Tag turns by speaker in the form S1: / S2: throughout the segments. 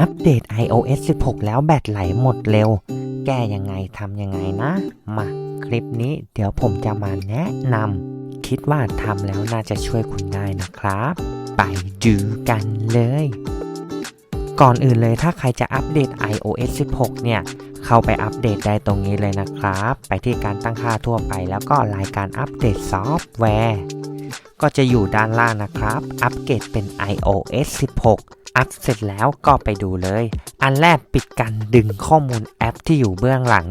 S1: อัปเดต iOS 16 แล้วแบตไหลหมดเร็ว แก้ยังไงทำยังไงนะ มาคลิปนี้เดี๋ยวผมจะมาแนะนำคิดว่าทำแล้วน่าจะช่วยคุณได้นะครับ ไปดูกันเลย ก่อนอื่นเลยถ้าใครจะอัปเดต iOS 16 เนี่ย เข้าไปอัปเดตได้ตรงนี้เลยนะครับ ไปที่การตั้งค่าทั่วไป แล้วก็รายการอัปเดตซอฟต์แวร์ ก็จะอยู่ด้านล่างนะครับ อัปเกรดเป็น iOS 16 อัปเสร็จแล้วก็ไปดูเลย อันแรกปิดการดึงข้อมูลแอปที่อยู่เบื้องหลัง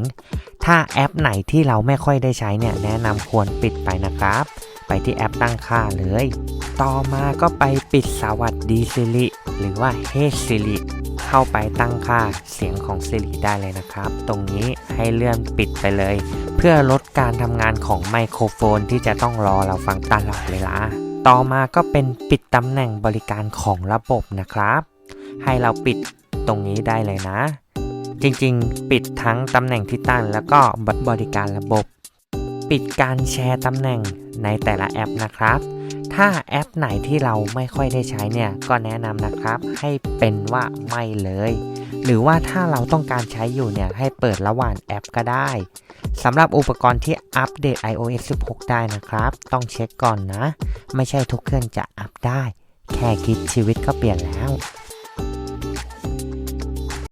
S1: ถ้าแอปไหนที่เราไม่ค่อยได้ใช้เนี่ยแนะนำควรปิดไปนะครับ ไปที่แอปตั้งค่าเลย ต่อมาก็ไปปิดสวัสดีซิริหรือว่า Hey Siri เข้าไปตั้งค่าเสียงของ Siri ได้เลยนะครับ ตรงนี้ให้เลื่อนปิดไปเลย เพื่อลดการทำงานของไมโครโฟนที่จะต้องรอเราฟังตลอดเวลา ต่อมาก็เป็นปิดตำแหน่งบริการของระบบนะครับ ให้เราปิดตรงนี้ได้เลยนะ จริงๆ ปิดทั้งตำแหน่งที่ตั้งแล้วก็บริการระบบ ปิดการแชร์ตำแหน่งในแต่ละแอปนะครับ ถ้าแอปไหนที่เราไม่ค่อยได้ใช้เนี่ยก็แนะนำนะครับ ให้เป็นว่าไม่เลย หรือว่าถ้าเราต้องการใช้อยู่เนี่ยให้เปิดระหว่างแอปก็ได้สำหรับอุปกรณ์ที่อัปเดต iOS 16 ได้นะครับ ต้องเช็คก่อนนะ ไม่ใช่ทุกเครื่องจะอัปได้ แค่คิดชีวิตก็เปลี่ยนแล้ว